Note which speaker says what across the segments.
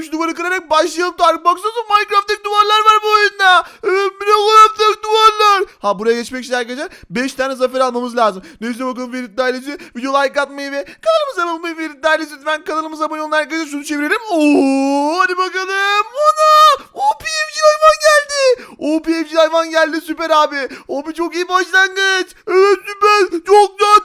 Speaker 1: şu duvarı kırarak başlayalım Tarık. Baksanıza Minecraft'taki duvarlar var bu oyunda. Evet Minecraft'taki duvarlar. Ha buraya geçmek için arkadaşlar 5 tane zafer almamız lazım. Neyse bakalım Ferit ailesi. Video like atmayı ve kanalımıza abone olmayı Ferit ailesi. Lütfen kanalımıza abone olun arkadaşlar. Şunu çevirelim. Oo hadi bakalım. Ona. O PFG hayvan geldi. O PFG hayvan geldi süper abi. Abi çok iyi başlangıç. Evet süper. Çok tatlı.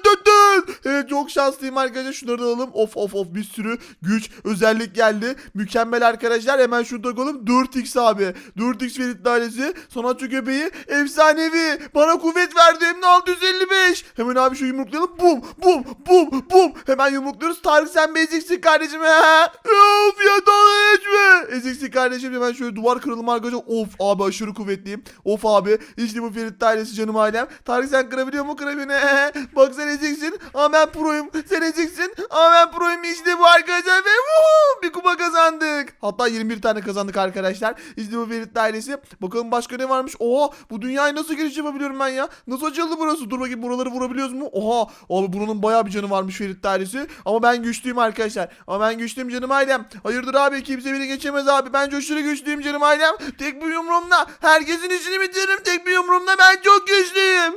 Speaker 1: Çok şanslıyım arkadaşlar. Şunları alalım. Of of of bir sürü güç özellik geldi. Mükemmel arkadaşlar. Hemen şunu takalım. 4x abi. 4x Ferit dairesi. Sanatçı köpeği. Efsanevi. Bana kuvvet verdi. Hem de 655. Hemen abi şu yumruklayalım. Bum bum bum bum. Hemen yumrukluyoruz. Tarık sen bir eziksin kardeşim. Of ya dalga geçme. Eziksin kardeşim. Hemen şöyle duvar kıralım arkadaşlar. Of abi aşırı kuvvetliyim. Of abi. İşte bu Ferit dairesi canım ailem. Tarık sen kırabiliyor mu? He. Bak sen eziksin. Ama ben proyum. Sen eziksin. Ama ben proyum. İşte bu arkadaşlar. Ve vuhu, bir kupa kazandık. Hatta 21 tane kazandık arkadaşlar. İşte bu Ferit dairesi. Bakalım başka ne varmış? Oha bu dünyaya nasıl giriş yapabiliyorum ben ya? Nasıl açıldı burası? Dur bakayım buraları vurabiliyoruz mu? Oha abi buranın bayağı bir canı varmış Ferit dairesi. Ama ben güçlüyüm arkadaşlar. Ama ben güçlüyüm canım ailem. Hayırdır abi kimse beni geçemez abi. Ben coşuru güçlüyüm canım ailem. Tek bir yumruğumla herkesin işini bitiririm. Tek bir yumruğumla ben çok güçlüyüm.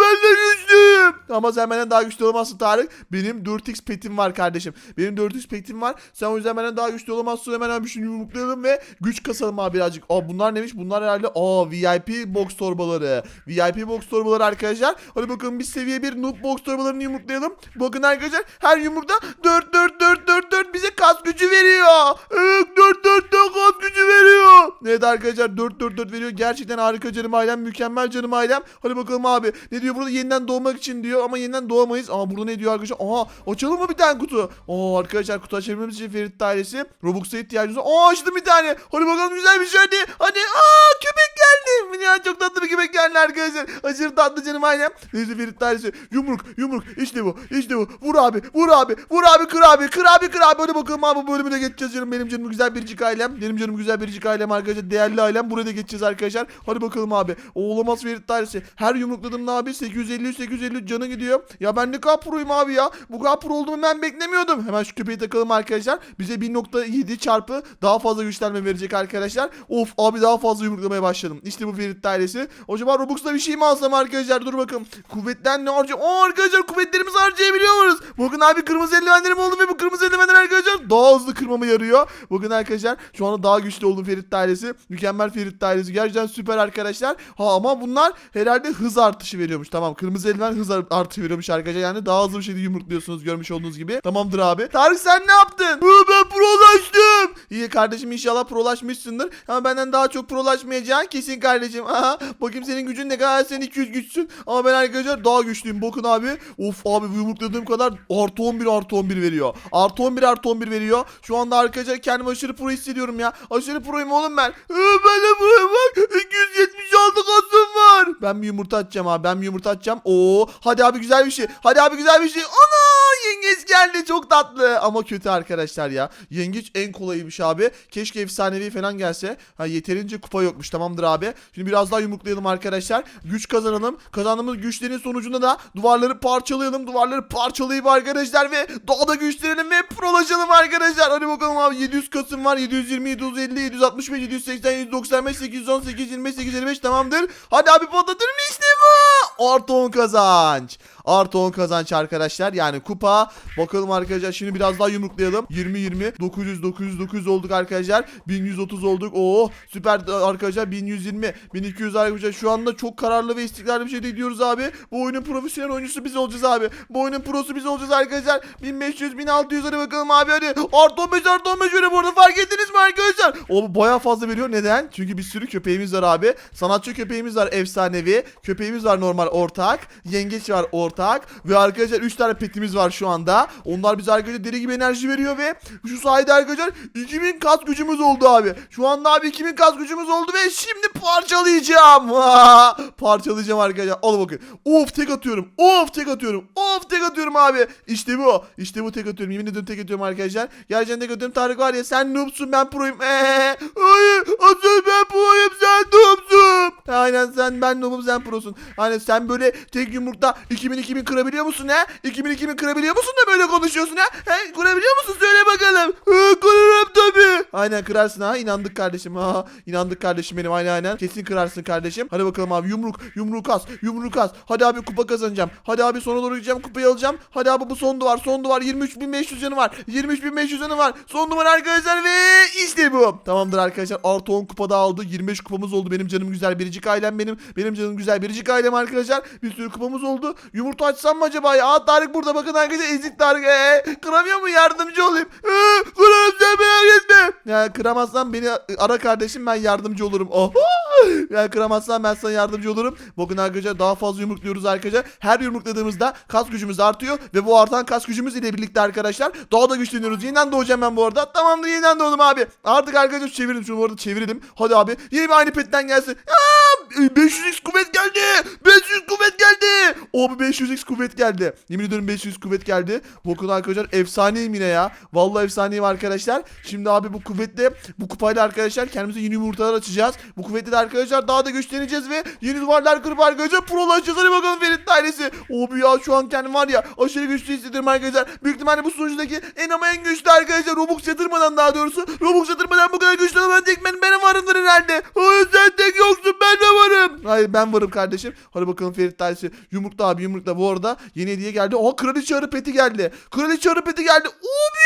Speaker 1: Ben de güçlüyüm. Ama sen benden daha güçlü olamazsın Tarık. Benim 4x petim var kardeşim. Benim 4x petim var. Sen o yüzden benden daha güçlü olamazsın. Hemen hemen şunu yumruklayalım ve güç kasalım abi birazcık. Aa bunlar neymiş? Bunlar herhalde aa VIP box torbaları. VIP box torbaları arkadaşlar. Hadi bakalım biz seviye 1 noob box torbalarını yumruklayalım. Bakın arkadaşlar her yumrukta 4 4 4 4 4 bize kas gücü veriyor. Evet 4 4 4 kas gücü veriyor. Evet arkadaşlar 4 4 4 veriyor. Gerçekten harika canım ailem. Mükemmel canım ailem. Hadi bakalım abi. Ne diyor burada yeniden doğmak için diyor ama yeniden doğamayız. Ama burada ne diyor arkadaşlar? Aha açalım mı bir tane kutu? Aa arkadaşlar kutu açabilmemiz için Ferit dairesi. Robux'a ihtiyacımız var. Aa açtım bir tane. Hadi bakalım güzel bir şey hadi. Hadi aa köpek geldi. Ya çok tatlı bir köpek geldi arkadaşlar. Aşırı tatlı canım ailem. Neyse Ferit dairesi. Yumruk yumruk işte bu işte bu. Vur abi vur abi vur abi kır abi kır abi kır abi. Hadi bakalım abi bu bölümü de geçeceğiz canım. Benim canım güzel biricik ailem. Benim canım güzel biricik ailem arkadaşlar. Değerli ailem. Buraya da geçeceğiz arkadaşlar. Hadi bakalım abi. O olamaz Ferit dairesi. Her yumrukladığımda abi 850 850 canı gidiyor. Ya ben ne kadar proyum abi ya. Bu kadar pro olduğumu ben beklemiyordum. Hemen şu köpeği takalım arkadaşlar. Bize 1.7 çarpı daha fazla güçlenme verecek arkadaşlar. Of abi daha fazla yumruklamaya başladım. İşte bu Ferit dairesi. Acaba Robux'ta bir şey mi alsam arkadaşlar? Dur bakalım. Kuvvetten ne harcay? Aa arkadaşlar kuvvetlerimizi harcayabiliyoruz. Bakın abi kırmızı eldivenlerim oldu ve bu kırmızı eldivenler arkadaşlar daha hızlı kırmamı yarıyor. Bakın arkadaşlar şu anda daha güçlü oldum Ferit dairesi. Mükemmel Ferit dairesi. Gerçekten süper arkadaşlar. Ha ama bunlar herhalde hız artışı veriyormuş. Tamam kırmızı eldiven hız ar- artışı veriyormuş arkadaşlar. Yani daha hızlı bir şekilde yumrukluyorsunuz görmüş olduğunuz gibi. Tamamdır abi. Tarık sen ne yaptın? Ben prolaştım. İyi kardeşim inşallah prolaşmışsındır. Ama benden daha çok prolaşmayacaksın kesin kardeşim. Aha, bakayım senin gücün ne kadar sen 200 güçsün. Ama ben arkadaşlar daha güçlüyüm. Bakın abi. Of abi bu yumrukladığım kadar artı 11 artı 11 veriyor. Artı 11 artı 11 veriyor. Şu anda arkadaşlar kendimi aşırı pro hissediyorum ya. Aşırı proyum oğlum ben. Hı, ben de proyum bak. 276 kasım var. Ben bir yumurta atacağım abi. Ben bir yumurta atacağım. Oo, hadi abi güzel bir şey. Hadi abi güzel bir şey. Ana yengeç geldi çok tatlı ama kötü arkadaşlar ya. Yengeç en kolayıymış abi. Keşke efsanevi falan gelse. Ha yeterince kupa yokmuş tamamdır abi. Şimdi biraz daha yumruklayalım arkadaşlar. Güç kazanalım. Kazandığımız güçlerin sonucunda da duvarları parçalayalım. Duvarları parçalayıp arkadaşlar ve daha da güçlenelim ve prolaşalım arkadaşlar. Hadi bakalım abi 700 Kasım var. 720, 750, 765, 780, 795, 810, 825, 855 tamamdır. Hadi abi patlatır mı işte bu? Artı 10 kazanç. Artı 10 kazanç arkadaşlar. Yani kupa. Bakalım arkadaşlar şimdi biraz daha yumruklayalım. 20 20 900 900 900 olduk arkadaşlar. 1130 olduk. Oo süper arkadaşlar 1120 1200 arkadaşlar. Şu anda çok kararlı ve istikrarlı bir şekilde gidiyoruz abi. Bu oyunun profesyonel oyuncusu biz olacağız abi. Bu oyunun prosu biz olacağız arkadaşlar. 1500 1600 hadi bakalım abi hadi. Artı 15 artı 15 öyle bu arada fark ettiniz mi arkadaşlar? O baya fazla veriyor. Neden? Çünkü bir sürü köpeğimiz var abi. Sanatçı köpeğimiz var efsanevi. Köpeğimiz var normal ortak. Yengeç var ortak. Ve arkadaşlar 3 tane petimiz var şu anda. Onlar bize arkadaşlar deli gibi enerji veriyor ve şu sayede arkadaşlar 2000 kas gücümüz oldu abi. Şu anda abi 2000 kas gücümüz oldu ve şimdi parçalayacağım. parçalayacağım arkadaşlar. Al bakın. Of tek atıyorum. Of tek atıyorum. Of tek atıyorum abi. İşte bu. İşte bu tek atıyorum. Yemin ediyorum tek atıyorum arkadaşlar. Gerçekten tek atıyorum. Tarık var ya sen noobsun ben proyum. Hayır. Asıl ben proyum sen noobsun. Aynen sen ben noobum sen prosun. Aynen sen böyle tek yumrukta 2000 2000 kırabiliyor musun ha? 2000 2000 kırabiliyor musun da böyle konuşuyorsun ha? He, kırabiliyor musun söyle bakalım. Tabii. Aynen kırarsın ha inandık kardeşim. Ha, inandık kardeşim benim aynen aynen. Kesin kırarsın kardeşim. Hadi bakalım abi yumruk yumruk az yumruk az. Hadi abi kupa kazanacağım. Hadi abi sona doğru gideceğim kupayı alacağım. Hadi abi bu son duvar son duvar 23500 canı var. 23500 canı var. Son duvar arkadaşlar ve işte bu. Tamamdır arkadaşlar artı 10 kupa daha oldu. 25 kupamız oldu. Benim canım güzel biricik ailem benim. Benim canım güzel biricik ailem arkadaşlar. Bir sürü kupamız oldu. Yumurta açsam mı acaba ya? Aa Tarık burada bakın arkadaşlar ezik Tarık. Ee, kıramıyor mu yardımcı olayım? Ee, kırarım sen merak etme. Ya kıramazsan beni ara kardeşim ben yardımcı olurum. Oh. Ya kıramazsan ben sana yardımcı olurum. Bakın arkadaşlar daha fazla yumrukluyoruz arkadaşlar. Her yumrukladığımızda kas gücümüz artıyor ve bu artan kas gücümüz ile birlikte arkadaşlar daha da güçleniyoruz. Yeniden doğacağım ben bu arada. Tamamdır yeniden doğdum abi. Artık arkadaşlar çevirdim şunu bu arada çevirdim. Hadi abi yeni bir aynı petten gelsin. Aa, 500x kuvvet geldi. 500 kuvvet geldi. O bir 500x kuvvet geldi. Yemin ediyorum 500 kuvvet geldi. Bakın arkadaşlar efsaneyim yine ya. Vallahi efsaneyim arkadaşlar. Şimdi abi bu kuvvetle bu kupayla arkadaşlar kendimize yeni yumurtalar açacağız. Bu kuvvetle de arkadaşlar daha da güçleneceğiz ve yeni duvarlar kırıp arkadaşlar prolaşacağız. Hadi bakalım Ferit ailesi. Abi ya şu an kendim var ya aşırı güçlü hissediyorum arkadaşlar. Büyük ihtimalle bu sunucudaki en ama en güçlü arkadaşlar. Robux yatırmadan daha doğrusu. Robux yatırmadan bu kadar güçlü olan tek benim, benim varımdır herhalde. Hayır sen tek yoksun ben de varım. Hayır ben varım kardeşim. Hadi bakalım Ferit ailesi. Yumurta abi yumurta bu arada yeni hediye geldi. Aa kraliçe arı peti geldi. Kraliçe arı peti geldi. Abi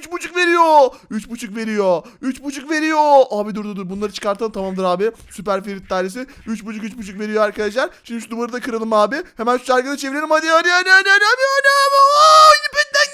Speaker 1: üç buçuk veriyor. Üç buçuk veriyor. Üç buçuk veriyor. Abi dur dur dur bunları çıkartalım tamamdır abi. Süper Ferit dairesi. Üç buçuk üç buçuk veriyor arkadaşlar. Şimdi şu duvarı da kıralım abi. Hemen şu şarkıyı da çevirelim. Hadi hadi hadi hadi hadi hadi hadi abi.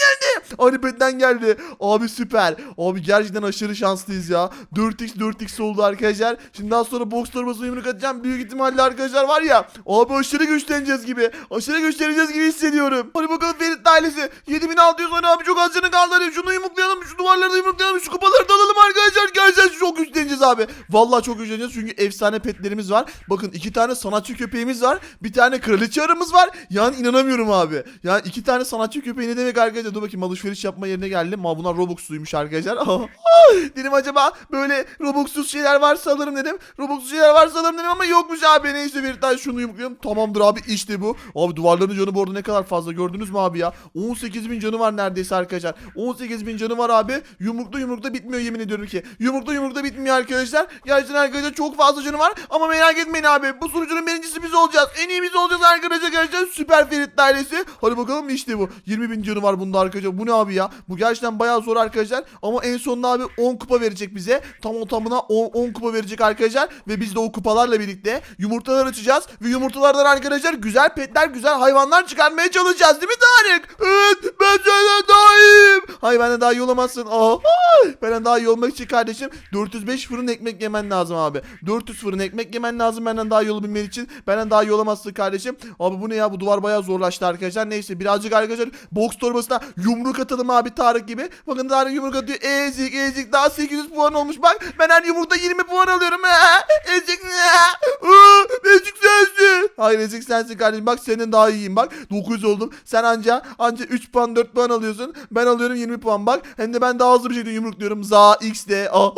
Speaker 1: Geldi. Aynı petten geldi. Abi süper. Abi gerçekten aşırı şanslıyız ya. 4x 4x oldu arkadaşlar. Şimdi daha sonra box torbasına yumruk atacağım. Büyük ihtimalle arkadaşlar var ya. Abi aşırı güçleneceğiz gibi. Aşırı güçleneceğiz gibi hissediyorum. Hadi bakalım Ferit ailesi. 7600 hani abi çok az canı kaldı. Hadi şunu yumruklayalım. Şu duvarları da yumruklayalım. Şu kupaları da alalım arkadaşlar. Gerçekten çok güçleneceğiz abi. Vallahi çok güçleneceğiz. Çünkü efsane petlerimiz var. Bakın iki tane sanatçı köpeğimiz var. Bir tane kraliçe arımız var. Yani inanamıyorum abi. Yani iki tane sanatçı köpeği ne demek arkadaşlar? Dur bakayım alışveriş yapma yerine geldim. Ama bunlar Robux'luymuş arkadaşlar. dedim acaba böyle Robux'suz şeyler varsa alırım dedim. Robux'suz şeyler varsa alırım dedim ama yokmuş abi. Neyse bir tane şunu yumruklayalım. Tamamdır abi işte bu. Abi duvarların canı bu arada ne kadar fazla gördünüz mü abi ya? 18 bin canı var neredeyse arkadaşlar. 18 bin canı var abi. Yumrukta yumrukta bitmiyor yemin ediyorum ki. Yumrukta yumrukta bitmiyor arkadaşlar. Gerçekten arkadaşlar çok fazla canı var. Ama merak etmeyin abi. Bu sunucunun birincisi biz olacağız. En iyi biz olacağız arkadaşlar. Süper Ferit dairesi. Hadi bakalım işte bu. 20 bin canı var bunda arkadaşlar. Bu ne abi ya? Bu gerçekten bayağı zor arkadaşlar. Ama en sonunda abi 10 kupa verecek bize. Tam o tamına 10, 10 kupa verecek arkadaşlar. Ve biz de o kupalarla birlikte yumurtalar açacağız. Ve yumurtalardan arkadaşlar güzel petler, güzel hayvanlar çıkarmaya çalışacağız. Değil mi Tarık? Evet ben senden daha iyiyim. Hayır benden daha iyi olamazsın. Aa, benden daha iyi olmak için kardeşim 405 fırın ekmek yemen lazım abi. 400 fırın ekmek yemen lazım benden daha iyi olabilmen için. Benden daha iyi olamazsın kardeşim. Abi bu ne ya bu duvar bayağı zorlaştı arkadaşlar. Neyse birazcık arkadaşlar box torbasına yumruk atalım abi Tarık gibi. Bakın Tarık yumruk atıyor. Ezik ezik daha 800 puan olmuş bak. Ben her yumrukta 20 puan alıyorum. Ezik. Ezik sensin. Hayır ezik sensin kardeşim. Bak senin daha iyiyim bak. 900 oldum. Sen anca anca 3 puan 4 puan alıyorsun. Ben alıyorum 20 puan bak. Hem de ben daha hızlı bir şekilde yumrukluyorum. Za X de. Aa,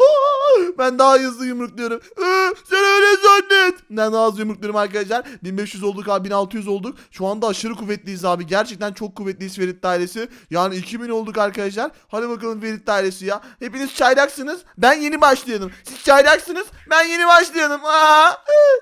Speaker 1: ben daha hızlı yumrukluyorum. Ee, sen öyle zannet. Ben daha hızlı yumrukluyorum arkadaşlar. 1500 olduk abi 1600 olduk. Şu anda aşırı kuvvetliyiz abi. Gerçekten çok kuvvetliyiz Ferit dairesi. Yani 2000 olduk arkadaşlar. Hadi bakalım Ferit dairesi ya. Hepiniz çaylaksınız. Ben yeni başlayanım. Siz çaylaksınız. Ben yeni başlayanım. Aa,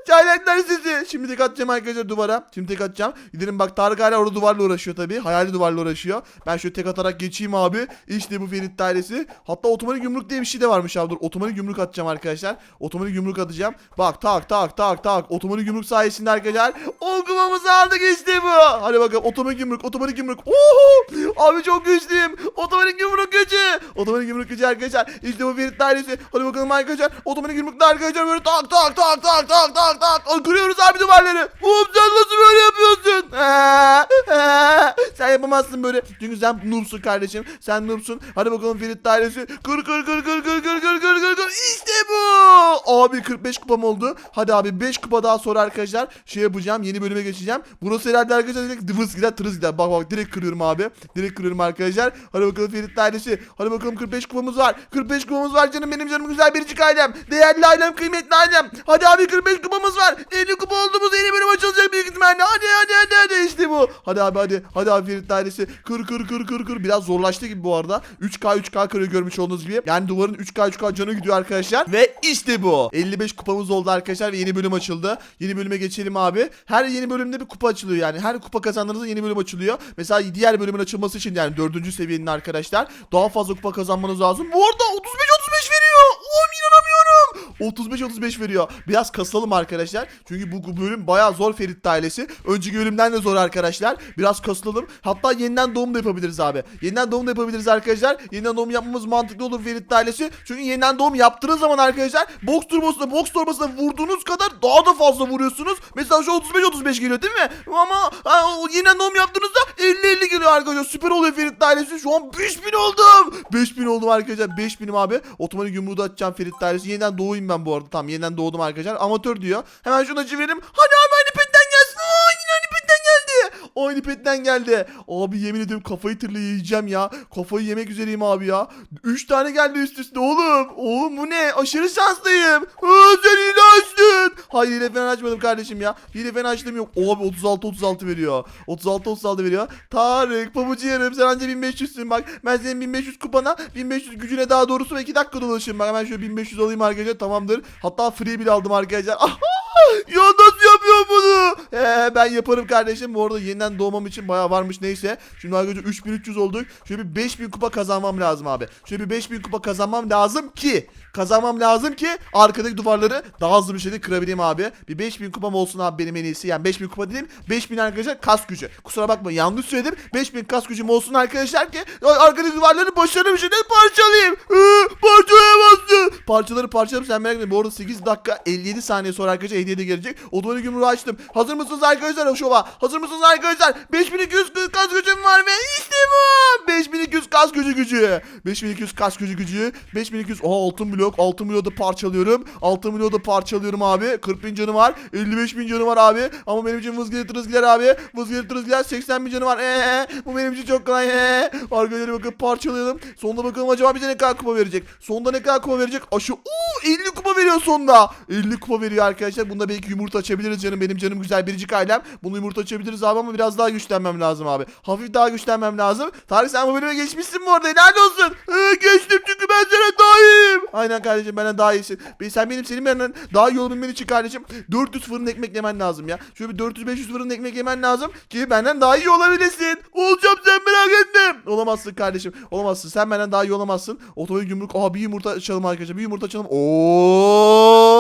Speaker 1: çaylaklar sizi. Şimdi tek atacağım arkadaşlar duvara. Şimdi tek atacağım. Gidelim bak Tarık hala orada duvarla uğraşıyor tabii. Hayali duvarla uğraşıyor. Ben şöyle tek atarak geçeyim abi. İşte bu Ferit dairesi. Hatta otomatik yumruk diye bir şey de varmış abi. Dur otomatik yumruk atacağım arkadaşlar. Otomatik yumruk atacağım. Bak tak tak tak tak. Otomatik yumruk sayesinde arkadaşlar. Olgumamızı aldık işte bu. Hadi bakalım otomatik yumruk otomatik yumruk. Oho! Abi çok güçlüyüm. Otomatik yumruk gücü. Otomatik yumruk gücü arkadaşlar. İşte bu Ferit dairesi. Hadi bakalım arkadaşlar. Otomatik yumrukta arkadaşlar böyle tak tak tak tak tak tak tak. Kırıyoruz abi duvarları. Oğlum sen nasıl böyle yapıyorsun? sen yapamazsın böyle. Çünkü sen noobsun kardeşim. Sen noobsun. Hadi bakalım Ferit ailesi. Kır kır kır kır kır kır kır kır kır kır. İşte bu. Abi 45 kupam oldu. Hadi abi 5 kupa daha sonra arkadaşlar şey yapacağım. Yeni bölüme geçeceğim. Burası herhalde arkadaşlar direkt dıvıs gider tırıs gider. Bak bak direkt kırıyorum abi. Direkt kırıyorum arkadaşlar. Hadi bakalım Ferit ailesi. Hadi bakalım 45 kupamız var. 45 kupamız var canım benim canım güzel biricik ailem. Değerli ailem kıymetli ailem. Hadi abi 45 kupamız var. 50 kupa olduğumuz yeni bölüm açılacak büyük ihtimalle. Hadi hadi hadi hadi işte bu. Hadi abi hadi. Hadi abi Ferit ailesi. Kır kır kır kır kır. Biraz zorlaştı gibi bu arada. 3K 3K kırıyor görmüş olduğunuz gibi. Yani duvarın 3K 3K canı gidiyor arkadaşlar. Ve işte bu. 55 kupamız oldu arkadaşlar ve yeni bölüm açıldı. Yeni bölüme geçelim abi. Her yeni bölümde bir kupa açılıyor yani. Her kupa kazandığınızda yeni bölüm açılıyor. Mesela diğer bölümün açılması için yani 4. seviyenin arkadaşlar daha fazla kupa kazanmanız lazım. Bu arada 35 35 veriyor. Oğlum inanamıyorum. 35-35 veriyor. Biraz kasalım arkadaşlar. Çünkü bu bölüm bayağı zor Ferit ailesi. Önceki bölümden de zor arkadaşlar. Biraz kasılalım. Hatta yeniden doğum da yapabiliriz abi. Yeniden doğum da yapabiliriz arkadaşlar. Yeniden doğum yapmamız mantıklı olur Ferit ailesi. Çünkü yeniden doğum yaptığınız zaman arkadaşlar box torbasına box torbasına vurduğunuz kadar daha da fazla vuruyorsunuz. Mesela şu 35-35 geliyor değil mi? Ama yeniden doğum yaptığınızda 50-50 geliyor arkadaşlar. Süper oluyor Ferit ailesi. Şu an 5000 oldum. 5000 oldum arkadaşlar. 5000'im abi. Otomatik yumruğu da açacağım Ferit ailesi. Yeniden doğayım ben bu arada. Tamam yeniden doğdum arkadaşlar. Amatör diyor. Hemen şuna çevirelim. Hadi abi aynı Aynı petten geldi. Abi yemin ediyorum kafayı tırlayacağım ya. Kafayı yemek üzereyim abi ya. 3 tane geldi üst üste oğlum. Oğlum bu ne? Aşırı şanslıyım. Aa, sen hile açtın. Hayır hile falan açmadım kardeşim ya. Hile falan açtım yok. Abi 36 36 veriyor. 36 36 veriyor. Tarık pabucu yarım sen anca 1500'sün bak. Ben senin 1500 kupana 1500 gücüne daha doğrusu 2 dakika dolaşırım. Bak hemen şöyle 1500 alayım arkadaşlar tamamdır. Hatta free bile aldım arkadaşlar. ya nasıl yapıyor bunu? Ee, ben yaparım kardeşim. Bu arada yeniden doğmam için bayağı varmış neyse. Şimdi arkadaşlar 3300 olduk. Şöyle bir 5000 kupa kazanmam lazım abi. Şöyle bir 5000 kupa kazanmam lazım ki kazanmam lazım ki arkadaki duvarları daha hızlı bir şekilde kırabileyim abi. Bir 5000 kupam olsun abi benim en iyisi. Yani 5000 kupa değil 5000 arkadaşlar kas gücü. Kusura bakma yanlış söyledim. 5000 kas gücüm olsun arkadaşlar ki arkadaki duvarları başarılı bir şekilde parçalayayım. Ee, parçalayamazsın. Parçaları parçalayıp sen merak etme. Bu arada 8 dakika 57 saniye sonra arkadaşlar hediye de gelecek. Otomatik yumruğu açtım. Hazır mısınız arkadaşlar şova? Hazır mısınız arkadaşlar? 5200 kas gücüm var ve işte bu. 5200 kas gücü gücü. 5200 kas gücü gücü. 5200 Aa altın blok. Altın bloğu da parçalıyorum. Altın bloğu da parçalıyorum abi. 40 bin canı var. 55 bin canı var abi. Ama benim için vız gelir tırız gider abi. Vız gelir tırız gider. 80 bin canı var. Eee. Bu benim için çok kolay. Eee. Arkadaşlar bakın parçalayalım. Sonunda bakalım acaba bize ne kadar kupa verecek. Sonunda ne kadar kupa verecek? Aşı. Uuu 50 kupa veriyor sonunda. 50 kupa veriyor arkadaşlar. Bunda belki yumurta açabiliriz canım. Benim canım güzel biricik ailem. Bunu yumurta açabiliriz abi ama biraz daha güçlenmem lazım abi. Hafif daha güçlenmem lazım. Tarık sen bu bölüme geçmişsin bu arada. Helal olsun. Ee, geçtim Aynen kardeşim benden daha iyisin. Sen benim senin benden daha iyi olabilmen için kardeşim 400 fırın ekmek yemen lazım ya. Şöyle bir 400-500 fırın ekmek yemen lazım ki benden daha iyi olabilesin. Olacağım sen merak etme. Olamazsın kardeşim. Olamazsın. Sen benden daha iyi olamazsın. Otomobil yumruk. Aha bir yumurta açalım arkadaşlar. Bir yumurta açalım. Oo!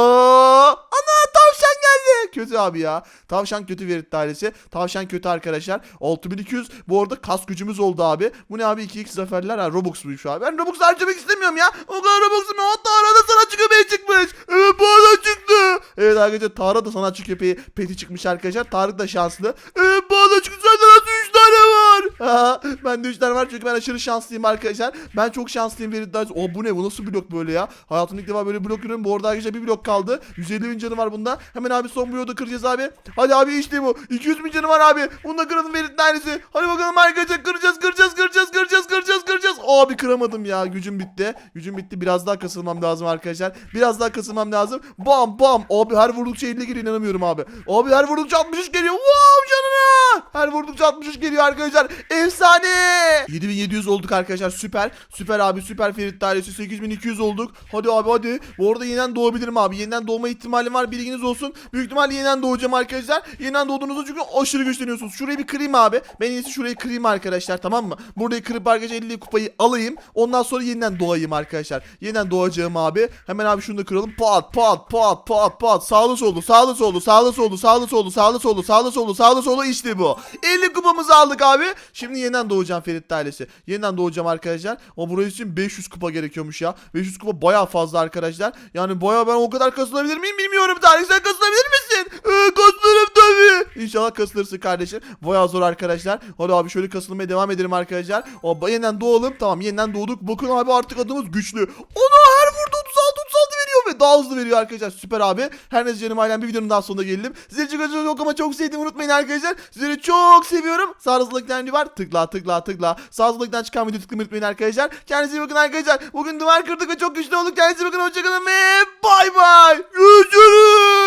Speaker 1: Kötü abi ya. Tavşan kötü verit dairesi. Tavşan kötü arkadaşlar. 6200. Bu arada kas gücümüz oldu abi. Bu ne abi 2x zaferler. Ha Robux buymuş abi. Ben Robux harcamak istemiyorum ya. O kadar Robux'um. Hatta arada sanatçı köpeği çıkmış. Evet bana çıktı. Evet arkadaşlar Tarık da sanatçı köpeği peti çıkmış arkadaşlar. Tarık da şanslı. Evet bana çıktı. Ben de 3 tane var çünkü ben aşırı şanslıyım arkadaşlar. Ben çok şanslıyım verit dairesi. O bu ne? Bu nasıl blok böyle ya? Hayatımda ilk defa böyle blok görüyorum. Bu arada arkadaşlar bir blok kaldı. 150 bin canı var bunda. Hemen abi son bloğu da kıracağız abi. Hadi abi işte bu. 200 bin canı var abi. Bunu da kıralım verit dairesi. Hadi bakalım arkadaşlar kıracağız. Abi kıramadım ya. Gücüm bitti. Gücüm bitti. Biraz daha kasılmam lazım arkadaşlar. Biraz daha kasılmam lazım. Bam bam. Abi her vurdukça 50 geliyor inanamıyorum abi. Abi her vurdukça 63 geliyor. Wow canına. Her vurdukça 63 geliyor arkadaşlar. Efsane. 7700 olduk arkadaşlar. Süper. Süper abi. Süper Ferit dairesi. 8200 olduk. Hadi abi hadi. Bu arada yeniden doğabilirim abi. Yeniden doğma ihtimalim var. Bilginiz olsun. Büyük ihtimalle yeniden doğacağım arkadaşlar. Yeniden doğduğunuzda çünkü aşırı güçleniyorsunuz. Şurayı bir kırayım abi. Ben en iyisi şurayı kırayım arkadaşlar tamam mı? Burayı kırıp arkadaşlar 50 kupayı alayım. Ondan sonra yeniden doğayım arkadaşlar. Yeniden doğacağım abi. Hemen abi şunu da kıralım. Pat pat pat pat pat. Sağlı sollu sağlı sollu sağlı sollu sağlı sollu sağlı sollu sağlı sollu sağlı sollu işte bu. 50 kupamızı aldık abi. Şimdi yeniden doğacağım Ferit ailesi. Yeniden doğacağım arkadaşlar. Ama burası için 500 kupa gerekiyormuş ya. 500 kupa baya fazla arkadaşlar. Yani baya ben o kadar kasılabilir miyim bilmiyorum. Tarih sen kasılabilir misin? Ee, kasılırım tabii. İnşallah kasılırsın kardeşim. Bayağı zor arkadaşlar. Hadi abi şöyle kasılmaya devam edelim arkadaşlar. O yeniden doğalım. Tamam yeniden doğduk. Bakın abi artık adımız güçlü. Ona her vurdu 36 36 veriyor ve daha hızlı veriyor arkadaşlar. Süper abi. Her neyse canım ailem bir videonun daha sonuna geldim. Sizleri çok çok çok ama çok sevdiğimi unutmayın arkadaşlar. Sizleri çok seviyorum. Sağ hızlıktan var. Tıkla tıkla tıkla. Sağ hızlıktan çıkan video tıklamayı unutmayın arkadaşlar. Kendinize iyi bakın arkadaşlar. Bugün duvar kırdık ve çok güçlü olduk. Kendinize iyi bakın. Hoşçakalın ve bay bay. Görüşürüz.